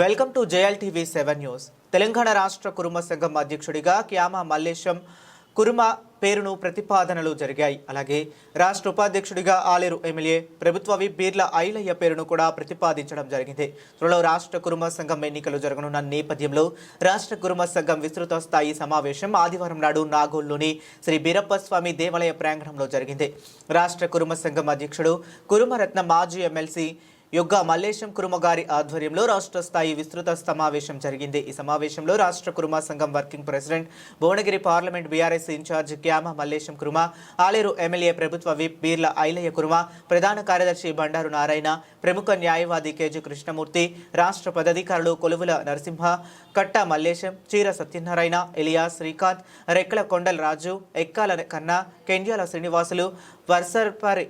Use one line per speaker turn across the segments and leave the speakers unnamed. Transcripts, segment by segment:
Welcome to JLTV seven news. Telangana రాష్ట్ర కురుమ సంఘం అధ్యక్షుడిగా క్యామా మల్లేశం కురుమ పేరును ప్రతిపాదనలు జరిగాయి. అలాగే రాష్ట్ర ఉపాధ్యక్షుడిగా ఆలేరు ఎమ్మెల్యే ప్రభుత్వవి బీర్ల ఐలయ్య పేరును కూడా ప్రతిపాదించడం జరిగింది. త్వరలో రాష్ట్ర కురుమ సంఘం ఎన్నికలు జరగనున్న నేపథ్యంలో రాష్ట్ర కురుమ సంఘం విస్తృత స్థాయి సమావేశం ఆదివారం నాడు నాగోల్లోని శ్రీ బీరప్ప స్వామి దేవాలయ ప్రాంగణంలో జరిగింది. రాష్ట్ర కురుమ సంఘం అధ్యక్షుడు కురుమరత్న మాజీ ఎమ్మెల్సీ యొగ్గ మల్లేశం కురుమ గారి ఆధ్వర్యంలో రాష్ట్ర స్థాయి విస్తృత సమావేశం జరిగింది. ఈ సమావేశంలో రాష్ట్ర కురుమ సంఘం working president Bhuvanagiri parliament BRS incharge Kyama Mallesham Kuruma Aleru MLA ప్రభుత్వ విప్ బీర్ల ఐలయ్య కురుమ ప్రధాన కార్యదర్శి బండారు నారాయణ ప్రముఖ న్యాయవాది కేజీ కృష్ణమూర్తి రాష్ట్ర పదాధికారులు కొలువుల నరసింహ కట్ట మల్లేశం చీర సత్యనారాయణ ఎలియాస్ శ్రీకాంత్ రెక్కల కొండల రాజు ఎక్కాల కన్నా కెండ్యాల శ్రీనివాసులు వర్సర్పరి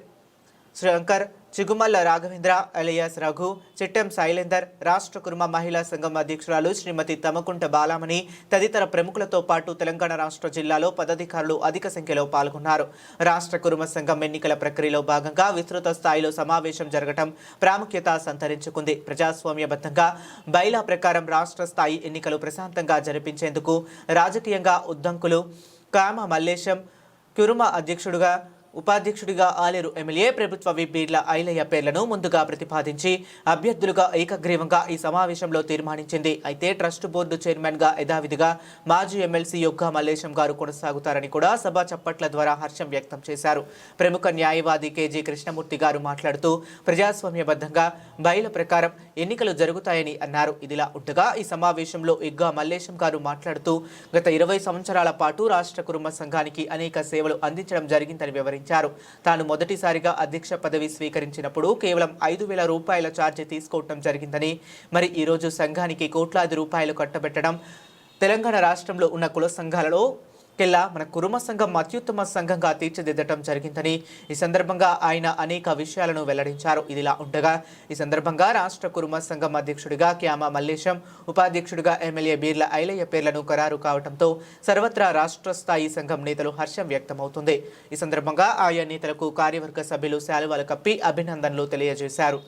శంకర్ చిగుమల్ల రాఘవేంద్ర అలియాస్ రఘు చిట్టెం శైలేందర్ రాష్ట్ర కుర్మ మహిళా సంఘం అధ్యక్షురాలు శ్రీమతి తమకుంట బాలామణి తదితర ప్రముఖులతో పాటు తెలంగాణ రాష్ట్ర జిల్లాలో పదాధికారులు అధిక సంఖ్యలో పాల్గొన్నారు. రాష్ట్ర కురుమ సంఘం ఎన్నికల ప్రక్రియలో భాగంగా విస్తృత స్థాయిలో సమావేశం జరగటం ప్రాముఖ్యత సంతరించుకుంది. ప్రజాస్వామ్యబద్ధంగా బైలా ప్రకారం రాష్ట్ర స్థాయి ఎన్నికలు ప్రశాంతంగా జరిపించేందుకు రాజకీయంగా ఉద్దంకులు కామ మల్లేశం కురుమ అధ్యక్షుడుగా ఉపాధ్యక్షుడిగా ఆలేరు ఎమ్మెల్యే ప్రభుత్వ విబీర్ల ఐలయ్య పేర్లను ముందుగా ప్రతిపాదించి అభ్యర్థులుగా ఏకగ్రీవంగా ఈ సమావేశంలో తీర్మానించింది. అయితే ట్రస్ట్ బోర్డు చైర్మన్గా యథావిధిగా మాజీ ఎమ్మెల్సీ యొగ్గ మల్లేశం గారు కొనసాగుతారని కూడా సభ చప్పట్ల ద్వారా హర్షం వ్యక్తం చేశారు. ప్రముఖ న్యాయవాది కేజీ కృష్ణమూర్తి గారు మాట్లాడుతూ ప్రజాస్వామ్యబద్ధంగా బయల ప్రకారం ఎన్నికలు జరుగుతాయని అన్నారు. ఇదిలా ఉండగా ఈ సమావేశంలో ఎగ్గా మల్లేశం గారు మాట్లాడుతూ గత ఇరవై సంవత్సరాల పాటు రాష్ట్ర కుటుంబ సంఘానికి అనేక సేవలు అందించడం జరిగిందని వివరించారు. తాను మొదటిసారిగా అధ్యక్ష పదవి స్వీకరించినప్పుడు కేవలం ఐదు వేల రూపాయల ఛార్జీ తీసుకోవటం జరిగిందని మరి ఈరోజు సంఘానికి కోట్లాది రూపాయలు కట్టబెట్టడం తెలంగాణ రాష్ట్రంలో ఉన్న కుల సంఘాలలో కెల్లా మన కురుమ సంఘం అత్యుత్తమ సంఘంగా తీర్చిదిద్దటం జరిగిందని ఈ సందర్భంగా ఆయన అనేక విషయాలను వెల్లడించారు. ఇదిలా ఉండగా ఈ సందర్భంగా రాష్ట్ర కురుమ సంఘం అధ్యక్షుడిగా క్యామ మల్లేశం ఉపాధ్యక్షుడిగా ఎమ్మెల్యే బీర్ల ఐలయ్య పేర్లను ఖరారు కావడంతో సర్వత్రా రాష్ట్ర స్థాయి సంఘం నేతలు హర్షం వ్యక్తమవుతుంది. ఈ సందర్భంగా ఆయా నేతలకు కార్యవర్గ సభ్యులు శాలువాలు కప్పి అభినందనలు తెలియజేశారు.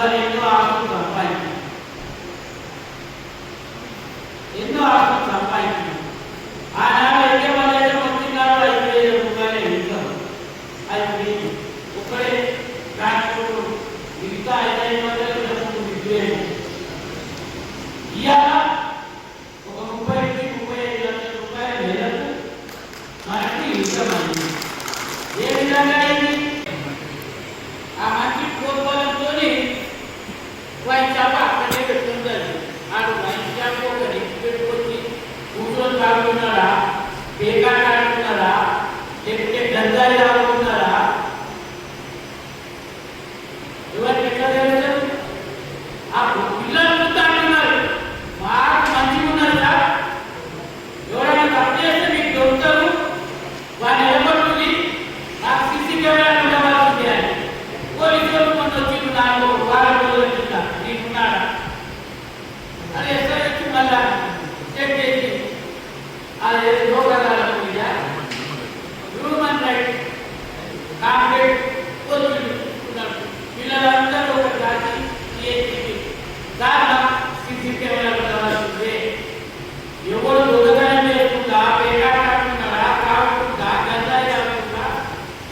ఇవాళ ఎన్నో ఆస్తులు సంపాదించాం ఎన్నో ఆస్తులు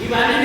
Ibarat